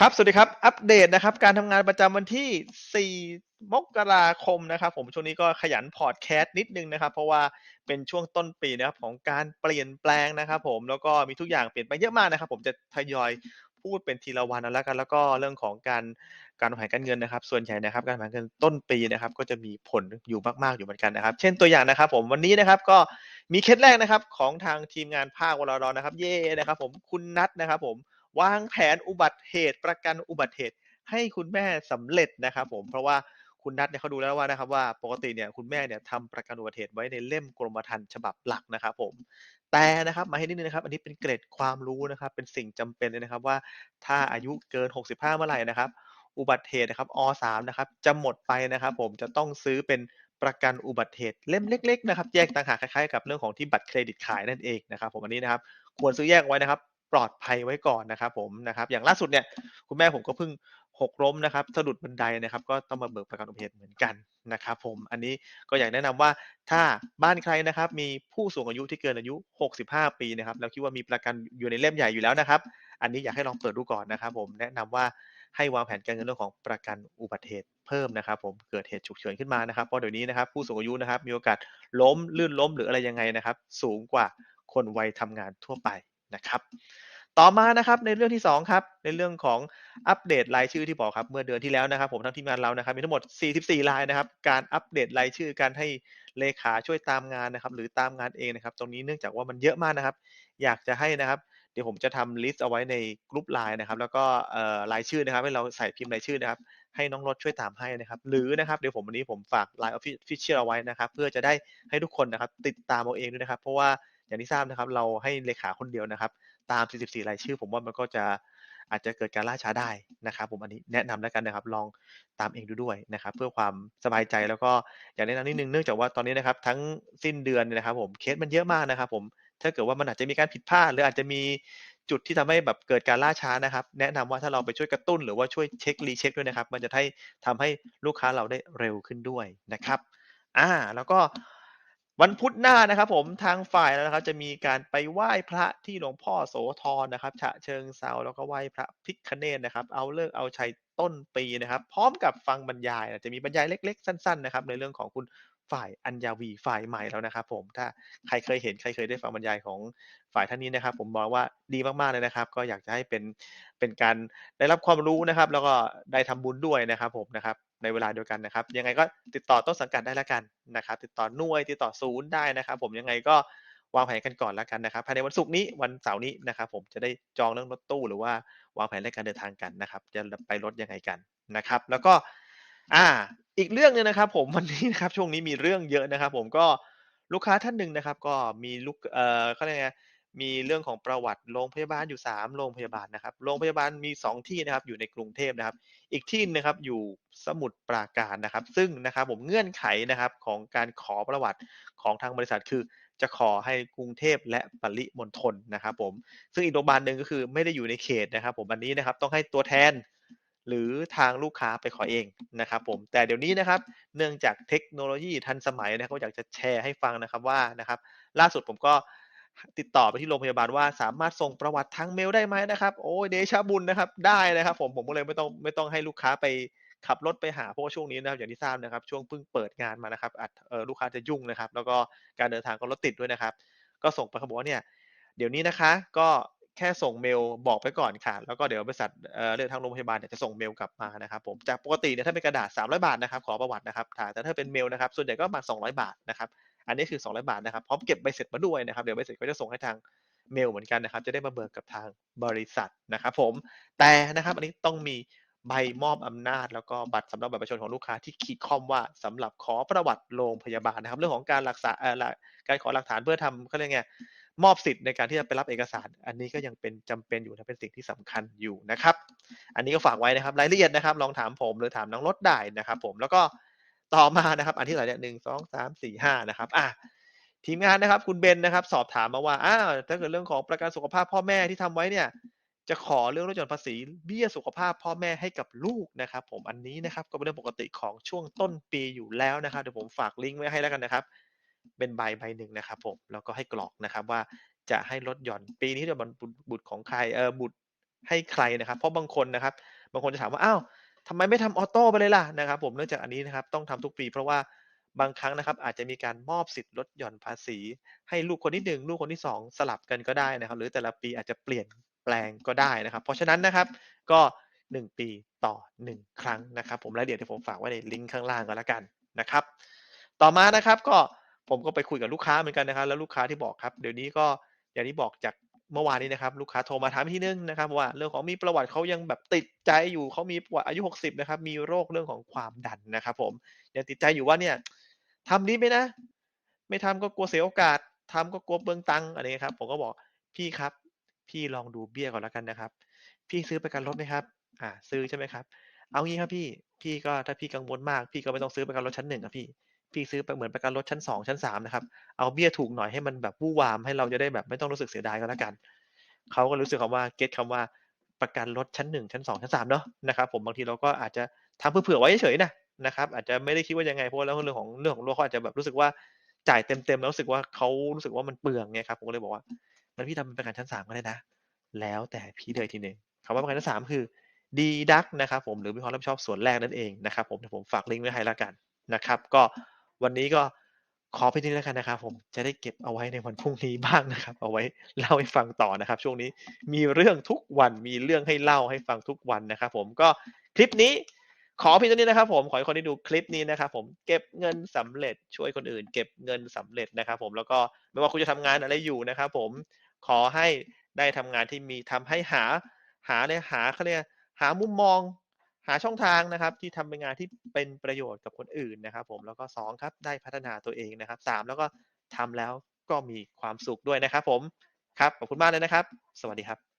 ครับ สวัสดีครับ อัปเดตนะครับ การทำงานประจำวันที่ 4 มกราคมนะครับ ผม ช่วงนี้ก็ขยันพอดแคสต์นิดนึงนะครับ เพราะว่าเป็นช่วงต้นปีนะครับของการเปลี่ยนแปลงนะครับ ผม แล้วก็มีทุกอย่างเปลี่ยนไปเยอะมากนะครับ ผมจะทยอยพูดเป็นทีละวันแล้วกัน แล้วก็เรื่องของการการวางแผนการเงินนะครับ ส่วนใหญ่นะครับ การวางแผนการเงินต้นปีนะครับ ก็จะมีผลอยู่มากๆอยู่เหมือนกันนะครับ เช่นตัวอย่างนะครับ ผมวันนี้นะครับก็มีเคสแรกนะครับของทางทีมงานภาควรรนะครับ เย้นะครับ ผมคุณนัทนะครับ ผม วางแผนอุบัติเหตุ ประกันอุบัติเหตุ ให้คุณแม่สำเร็จนะครับผมเพราะว่าคุณนัทเนี่ยเขาดูแล้วว่านะครับว่าปกติเนี่ยคุณแม่เนี่ยทำประกันอุบัติเหตุไว้ในเล่มกรมธรรม์ฉบับหลักนะครับผมแต่นะครับมาให้นิดนึงนะครับ อันนี้เป็นเกร็ดความรู้นะครับ เป็นสิ่งจำเป็นเลยนะครับว่าถ้าอายุเกิน 65 เมื่อไหร่นะครับ อุบัติเหตุนะครับอ.3นะครับจะหมดไปนะครับ ผมจะต้องซื้อเป็นประกันอุบัติเหตุเล่มเล็ก ๆ นะครับ แยกต่างหากคล้ายๆกับเรื่องของที่บัตรเครดิตขายนั่นเองนะครับ ผมอันนี้นะครับ ควรซื้อแยกไว้นะครับ ปลอดภัยไว้ก่อนนะครับผมนะครับอย่างล่าสุดเนี่ยคุณแม่ผมก็เพิ่งหกล้มนะครับสะดุดบันไดนะครับ ก็ต้องมาเบิกประกันอุบัติเหตุเหมือนกันนะครับผมอันนี้ก็อยากแนะนำว่าถ้าบ้านใครนะครับมีผู้สูงอายุที่เกินอายุ 65 ปีนะครับแล้วคิดว่ามีประกันอยู่ในเล่มใหญ่อยู่แล้วนะครับ อันนี้อยากให้ลองเปิดดูก่อนนะครับ ผมแนะนำว่าให้วางแผนการเงินเรื่องของประกันอุบัติเหตุเพิ่มนะครับผมเกิดเหตุฉุกเฉินขึ้นมานะครับเพราะเดี๋ยวนี้นะครับผู้สูงอายุนะครับมีโอกาสล้มลื่นล้มหรืออะไรยังไงนะครับ สูงกว่าคนวัยทำงานทั่วไป นะครับ ต่อมานะครับในเรื่องที่2ครับในเรื่องของอัปเดตรายชื่อที่บอกครับเมื่อเดือนที่แล้วนะครับ ผมทางทีมงานเรานะครับ มีทั้งหมด 44รายนะครับ การอัปเดตรายชื่อการให้เลขาช่วยตามงานนะครับ หรือตามงานเองนะครับ ตรงนี้เนื่องจากว่ามันเยอะมากนะครับ อยากจะให้นะครับเดี๋ยวผมจะทำลิสต์เอาไว้ในกรุ๊ป LINE นะครับ แล้วก็รายชื่อนะครับ ให้เราใส่พิมพ์รายชื่อนะครับให้น้องรถช่วยตามให้นะครับ หรือนะครับเดี๋ยวผมวันนี้ผมฝาก LINE Official เอาไว้นะครับ เพื่อจะได้ให้ทุกคนนะครับ ติดตามเอาเองด้วยนะครับ เพราะว่า อย่างที่ทราบนะครับ เราให้เลขาคนเดียวนะครับ ตาม 44 รายชื่อ ผมว่ามันก็จะอาจจะเกิดการล่าช้าได้นะครับผมอันนี้แนะนำแล้วกันนะครับ ลองตามเองดูด้วยนะครับ เพื่อความสบายใจแล้วก็อยากแนะนำนิดนึงเนื่องจากว่าตอนนี้นะครับ ทั้งสิ้นเดือนนะครับ ผมเคสมันเยอะมากนะครับ ผมถ้าเกิดว่ามันอาจจะมีการผิดพลาด หรืออาจจะมีจุดที่ทำให้แบบเกิดการล่าช้านะครับ แนะนำว่าถ้าเราไปช่วยกระตุ้น หรือว่าช่วยเช็ก recheck ด้วยนะครับ มันจะให้ทำให้ลูกค้าเราได้เร็วขึ้นด้วยนะครับอ่าแล้วก็ วันพุธหน้านะครับผมทางฝ่ายนะครับ จะมีการไปไหว้พระที่หลวงพ่อโสธรนะครับ ฉะเชิงเซาแล้วก็ไหว้พระพิคเนตนะครับ เอาเลิกเอาชัยต้นปีนะครับ พร้อมกับฟังบรรยายจะมีบรรยายเล็ก ๆ สั้น ๆ นะครับ ในเรื่องของคุณ ฝ่ายอัญญาวีฝ่ายใหม่เรานะครับ ผมถ้าใครเคยเห็นใครเคยได้ฟังบรรยายของฝ่ายท่านนี้นะครับ ผมมองว่าดีมากๆเลยนะครับ ก็อยากจะให้เป็นเป็นการได้รับความรู้นะครับ แล้วก็ได้ทำบุญด้วยนะครับ ผมนะครับในเวลาเดียวกันนะครับ ยังไงก็ติดต่อต้นสังกัดได้แล้วกันนะครับ ติดต่อหน่วยติดต่อศูนย์ได้นะครับ ผมยังไงก็วางแผนกันก่อนแล้วกันนะครับภายในวันศุกร์นี้วันเสาร์นี้นะครับ ผมจะได้จองเรื่องรถตู้หรือว่าวางแผนเรื่องการเดินทางกันนะครับ จะไปรถยังไงกันนะครับ แล้วก็ อ่า อีกเรื่องหนึ่งนะครับ ผมวันนี้นะครับช่วงนี้มีเรื่องเยอะนะครับ ผมก็ลูกค้าท่านหนึ่งนะครับ ก็มีลูกเอ่อเขาเรียกไงมีเรื่องของประวัติโรงพยาบาลอยู่ 3 โรงพยาบาลนะครับ โรงพยาบาลมี 2 ที่นะครับ อยู่ในกรุงเทพนะครับ อีกที่นะครับอยู่สมุทรปราการนะครับ ซึ่งนะครับผมเงื่อนไขนะครับของการขอประวัติของทางบริษัทคือ จะขอให้กรุงเทพและปริมณฑลนะครับ ผม ซึ่งอีกโรงพยาบาลหนึ่งก็คือไม่ได้อยู่ในเขตนะครับ ผมอันนี้นะครับต้องให้ตัวแทน หรือทางลูกค้าไปขอเองนะครับผมแต่เดี๋ยวนี้นะครับเนื่องจากเทคโนโลยีทันสมัยนะครับก็อยากจะแชร์ให้ฟังนะครับว่านะครับล่าสุดผมก็ติดต่อไปที่โรงพยาบาลว่าสามารถส่งประวัติทางเมลได้ไหมนะครับโอ๊ยเดชะบุญนะครับได้นะครับผมผมก็เลยไม่ต้องไม่ต้องให้ลูกค้าไปขับรถไปหาเพราะว่าช่วงนี้นะครับอย่างที่ทราบนะครับ ช่วงเพิ่งเปิดงานมานะครับอาจเอ่อลูกค้าจะยุ่งนะครับ แล้วก็การเดินทางก็รถติดด้วยนะครับ ก็ส่งไปเขาบอกว่าเนี่ยเดี๋ยวนี้นะคะ ก็ แค่ส่งเมลบอกไปก่อนค่ะ แล้วก็เดี๋ยวบริษัทเอ่อเรียกทางโรงพยาบาลเนี่ยจะส่งเมลกลับมานะครับผมจากปกติเนี่ยถ้าเป็นกระดาษ 300 บาทนะครับขอประวัตินะครับแต่ถ้าเป็นเมลนะครับส่วนใหญ่ก็มา 200 บาทนะครับอันนี้คือ 200 บาทนะครับพร้อมเก็บใบเสร็จมาด้วยนะครับเดี๋ยวใบเสร็จก็จะส่งให้ทางเมลเหมือนกันนะครับ จะได้มาเบิกกับทางบริษัทนะครับผมแต่นะครับอันนี้ต้องมีใบมอบอำนาจ แล้วก็บัตรสำเนาบัตรประชาชนของลูกค้าที่ขีดคอมว่าสำหรับขอประวัติโรงพยาบาลนะครับ เรื่องของการรักษาเอ่อการขอหลักฐานเพื่อทำเขาเรียกไง มอบสิทธิ์ในการที่จะไปรับเอกสาร อันนี้ก็ยังเป็นจำเป็นอยู่นะเป็นสิ่งที่สำคัญอยู่นะครับ อันนี้ก็ฝากไว้นะครับ รายละเอียดนะครับ ลองถามผมหรือถามน้องรถได้นะครับ ผมแล้วก็ต่อมานะครับ อันที่หลายเท่าไหร่เนี่ย1 2 3 4 5นะครับอาทีมงานนะครับ คุณเบนนะครับ สอบถามมาว่าอ้าวถ้าเกิดเรื่องของประกันสุขภาพพ่อแม่ที่ทำไว้เนี่ย จะขอเรื่องลดหย่อนภาษีเบี้ยสุขภาพพ่อแม่ให้กับลูกนะครับ ผมอันนี้นะครับก็เป็นเรื่องปกติของช่วงต้นปีอยู่แล้วนะครับเดี๋ยวผมฝากลิงก์ไว้ให้แล้วกันนะครับ เป็นใบใบหนึ่งนะครับผมแล้วก็ให้กรอกนะครับว่าจะให้ลดหย่อนปีนี้จะบ,บุตรของใครเออบุตรให้ใครนะครับ เพราะบางคนนะครับ บางคนจะถามว่าอ้าวทำไมไม่ทำออโต้ไปเลยล่ะนะครับ ผมเนื่องจากอันนี้นะครับต้องทำทุกปี เพราะว่าบางครั้งนะครับ อาจจะมีการมอบสิทธิ์ลดหย่อนภาษี ให้ลูกคนที่ 1 ลูกคนที่ 2 สลับกันก็ได้นะครับ หรือแต่ละปีอาจจะเปลี่ยนแปลงก็ได้นะครับ เพราะฉะนั้นนะครับก็ 1 ปีต่อ 1 ครั้งนะครับ ผมรายละเอียดเดี๋ยวผมฝากไว้ในลิงก์ข้างล่างก็แล้วกันนะครับ ต่อมานะครับก็ ผมก็ไปคุยกับลูกค้าเหมือนกันนะครับ แล้วลูกค้าที่บอกครับ เดี๋ยวนี้ก็อย่างที่บอกจากเมื่อวานนี้นะครับ ลูกค้าโทรมาถามอีกทีหนึ่งนะครับว่าเรื่องของมีประวัติเขายังแบบติดใจอยู่เขามีประวัติอายุ 60 นะครับ มีโรคเรื่องของความดันนะครับ ผมยังติดใจอยู่ว่าเนี่ยทำดีไหมนะ ไม่ทำก็กลัวเสียโอกาสทำก็กลัวเปลืองตังอะไรเงี้ยครับ ผมก็บอกพี่ครับ พี่ลองดูเบี้ยก่อนแล้วกันนะครับ พี่ซื้อประกันรถไหมครับ อ่า ซื้อใช่ไหมครับ เอางี้ครับพี่ พี่ก็ถ้าพี่กังวลมาก พี่ก็ไม่ต้องซื้อประกันรถชั้น1ครับพี่ พี่ซื้อไปเหมือนประกันรถชั้น2ชั้น3นะครับ เอาเบี้ยถูกหน่อยให้มันแบบวู่วามให้เราจะได้แบบไม่ต้องรู้สึกเสียดายก็แล้วกัน เขาก็รู้สึกคำว่าเก็ตคำว่าประกันรถชั้น1ชั้น2ชั้น3เนาะนะครับผมบางทีเราก็อาจจะทำเพื่อเผื่อไว้เฉยๆนะนะครับอาจจะไม่ได้คิดว่ายังไงเพราะแล้วเรื่องของเรื่องของโรคเขาอาจจะแบบรู้สึกว่าจ่ายเต็มๆแล้วรู้สึกว่าเขารู้สึกว่ามันเปลืองไงครับผมก็เลยบอกว่างั้นพี่ทำเป็นประกันชั้น3ก็ได้นะ แล้วแต่พี่เลยทีหนึ่งคำว่าประกันชั้น3คือ deduct นะครับผมหรือมีความรับผิดชอบส่วนแรกนั่นเองนะครับผมเดี๋ยวผมฝากลิงก์ไว้ให้แล้วกันนะครับ ก็ วันนี้ก็ขอเพียงเท่านี้แล้วกันนะครับ ผมจะได้เก็บเอาไว้ในวันพรุ่งนี้บ้างนะครับ เอาไว้เล่าให้ฟังต่อนะครับ ช่วงนี้มีเรื่องทุกวันมีเรื่องให้เล่าให้ฟังทุกวันนะครับ ผมก็คลิปนี้ขอเพียงเท่านี้นะครับผมขอให้คนที่ดูคลิปนี้นะครับผมเก็บเงินสำเร็จช่วยคนอื่น เก็บเงินสำเร็จนะครับ ผมแล้วก็ไม่ว่าคุณจะทำงานอะไรอยู่นะครับ ผมขอให้ได้ทำงานที่มีทำให้หาหาเนี่ยหาเขาเรียกหามุมมอง หาช่องทางนะครับที่ทำเป็นงานที่เป็นประโยชน์กับคนอื่นนะครับ ผมแล้วก็2ครับได้พัฒนาตัวเองนะครับ3แล้วก็ทำแล้วก็มีความสุขด้วยนะครับ ผมครับขอบคุณมากเลยนะครับ สวัสดีครับ